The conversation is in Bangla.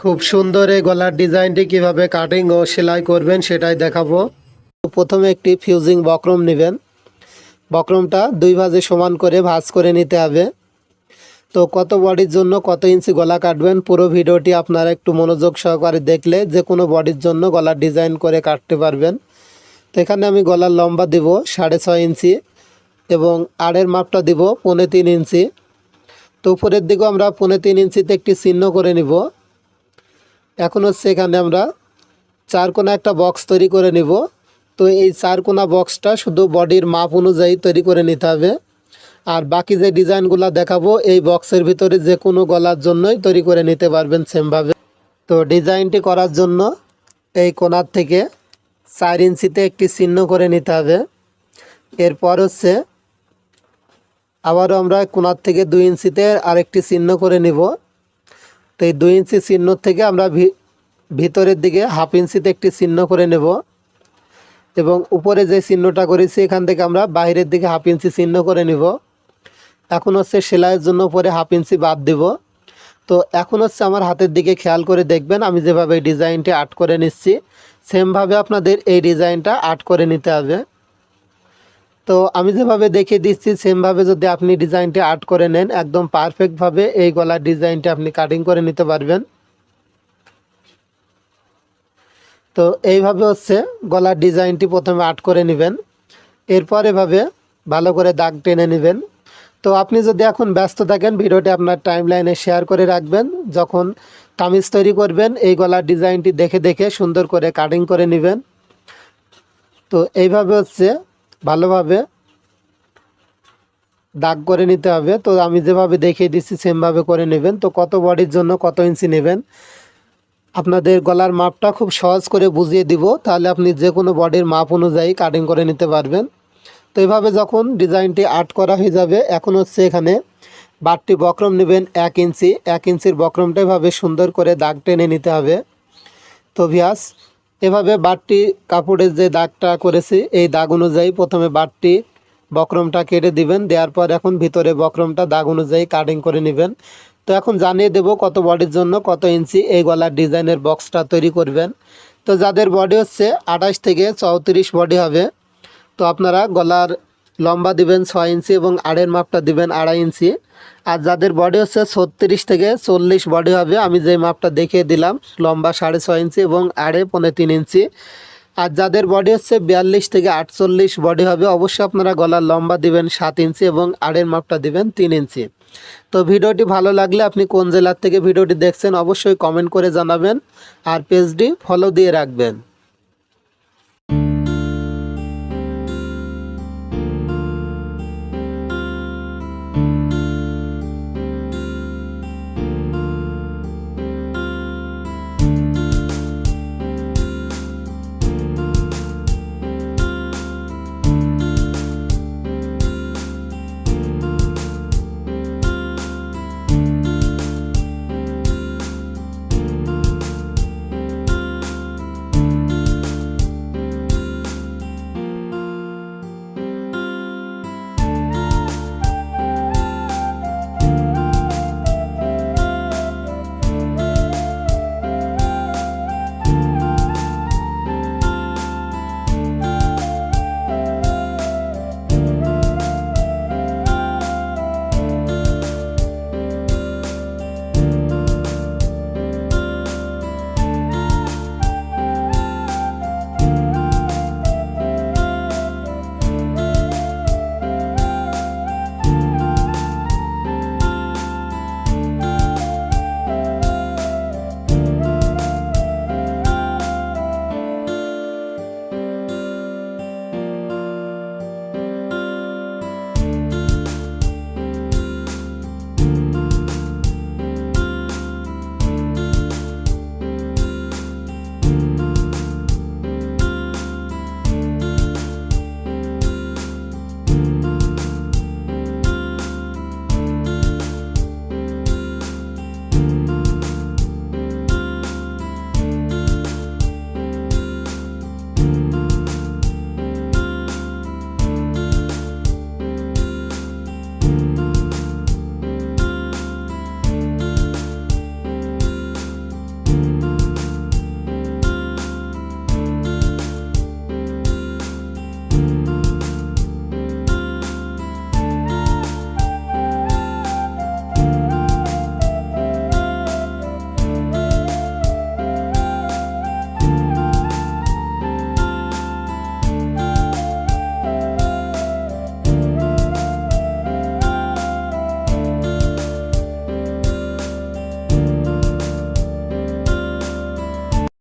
খুব সুন্দর এই গলার ডিজাইনটি কীভাবে কাটিং ও সেলাই করবেন সেটাই দেখাবো। প্রথমে একটি ফিউজিং বক্রম নেবেন। বক্রমটা দুই ভাজে সমান করে ভাঁজ করে নিতে হবে। তো কত বডির জন্য কত ইঞ্চি গলা কাটবেন পুরো ভিডিওটি আপনারা একটু মনোযোগ সহকারে দেখলে যে কোনো বডির জন্য গলার ডিজাইন করে কাটতে পারবেন। তো এখানে আমি গলার লম্বা দিব সাড়ে ছয় ইঞ্চি এবং আড়ের মাপটা দিব পৌনে তিন ইঞ্চি। তো উপরের দিকেও আমরা পৌনে তিন ইঞ্চিতে একটি চিহ্ন করে নিব। এখন হচ্ছে এখানে আমরা চার কোনা একটা বক্স তৈরি করে নিব। তো এই চার কোনা বক্সটা শুধু বডির মাপ অনুযায়ী তৈরি করে নিতে হবে। আর বাকি যে ডিজাইনগুলো দেখাবো, এই বক্সের ভিতরে যে কোনো গলার জন্যই তৈরি করে নিতে পারবেন সেমভাবে তো ডিজাইনটি করার জন্য এই কোনার থেকে চার ইঞ্চিতে একটি চিহ্ন করে নিতে হবে। এরপর হচ্ছে আবারও আমরা কোনার থেকে দুই ইঞ্চিতে আরেকটি চিহ্ন করে নিব। তো এই দুই ইঞ্চি চিহ্ন থেকে আমরা ভিতরের দিকে হাফ ইঞ্চিতে একটি চিহ্ন করে নেব। এবং উপরে যে চিহ্নটা করেছি, এখান থেকে আমরা বাইরের দিকে হাফ ইঞ্চি চিহ্ন করে নিব। এখন হচ্ছে সেলাইয়ের জন্য উপরে হাফ ইঞ্চি বাদ দিব। তো এখন হচ্ছে আমার হাতের দিকে খেয়াল করে দেখবেন, আমি যেভাবে ডিজাইনটি আর্ট করে নিচ্ছি, সেমভাবে আপনাদের এই ডিজাইনটা আর্ট করে নিতে হবে। তো আমি যেভাবে দেখিয়ে দিচ্ছি, সেমভাবে যদি আপনি ডিজাইনটি আর্ট করে নেন, একদম পারফেক্টভাবে এই গলার ডিজাইনটি আপনি কাটিং করে নিতে পারবেন। তো এইভাবে হচ্ছে গলার ডিজাইনটি প্রথমে আর্ট করে নেবেন। এরপর এভাবে ভালো করে দাগ টেনে নেবেন। তো আপনি যদি এখন ব্যস্ত থাকেন, ভিডিওটি আপনার টাইম লাইনে শেয়ার করে রাখবেন। যখন কামিজ তৈরি করবেন, এই গলার ডিজাইনটি দেখে দেখে সুন্দর করে কাটিং করে নেবেন। তো এইভাবে হচ্ছে ভালোভাবে দাগ করে নিতে হবে। তো আমি যেভাবে দেখিয়ে দিচ্ছি, সেমভাবে করে নেবেন। তো কত বডির জন্য কত ইঞ্চি নেবেন? আপনাদের গলার মাপটা খুব সহজ করে বুঝিয়ে দিব। তাহলে আপনি যে কোনো বডির মাপ অনুযায়ী কাটিং করে নিতে পারবেন। তো এভাবে যখন ডিজাইনটি আর্ট করা হয়ে যাবে, এখন হচ্ছে এখানে বাটটি বক্রম নেবেন এক ইঞ্চি। এক ইঞ্চির বক্রমটা এভাবে সুন্দর করে দাগ টেনে নিতে হবে। তো ভিয়াস এভাবে বাটটি কাপড়ের যে দাগটা করেছি, এই দাগ অনুযায়ী প্রথমে বাটটি বক্রমটা কেটে দিবেন, দেওয়ার পর এখন ভিতরে বক্রমটা দাগ অনুযায়ী কাটিং করে নেবেন। তো এখন জানিয়ে দেব কত বডির জন্য কত ইঞ্চি এই গলার ডিজাইনের বক্সটা তৈরি করবেন। তো যাদের বডি হচ্ছে আঠাশ থেকে চৌত্রিশ বডি হবে। তো আপনারা গলার লম্বা দিবেন ছয় ইঞ্চি এবং আড়ের মাপটা দিবেন আড়াই ইঞ্চি। আর যাদের বডি হচ্ছে ছত্রিশ থেকে চল্লিশ বডি হবে, আমি যে মাপটা দেখিয়ে দিলাম, লম্বা সাড়ে ছয় ইঞ্চি এবং আড়ে পনেরো তিন ইঞ্চি। আর যাদের বডি হচ্ছে বিয়াল্লিশ থেকে আটচল্লিশ বডি হবে, অবশ্যই আপনারা গলার লম্বা দিবেন সাত ইঞ্চি এবং আড়ের মাপটা দিবেন তিন ইঞ্চি। তো ভিডিওটি ভালো লাগলে আপনি কোন জেলার থেকে ভিডিওটি দেখছেন, অবশ্যই কমেন্ট করে জানাবেন। আর পেজটি ফলো দিয়ে রাখবেন।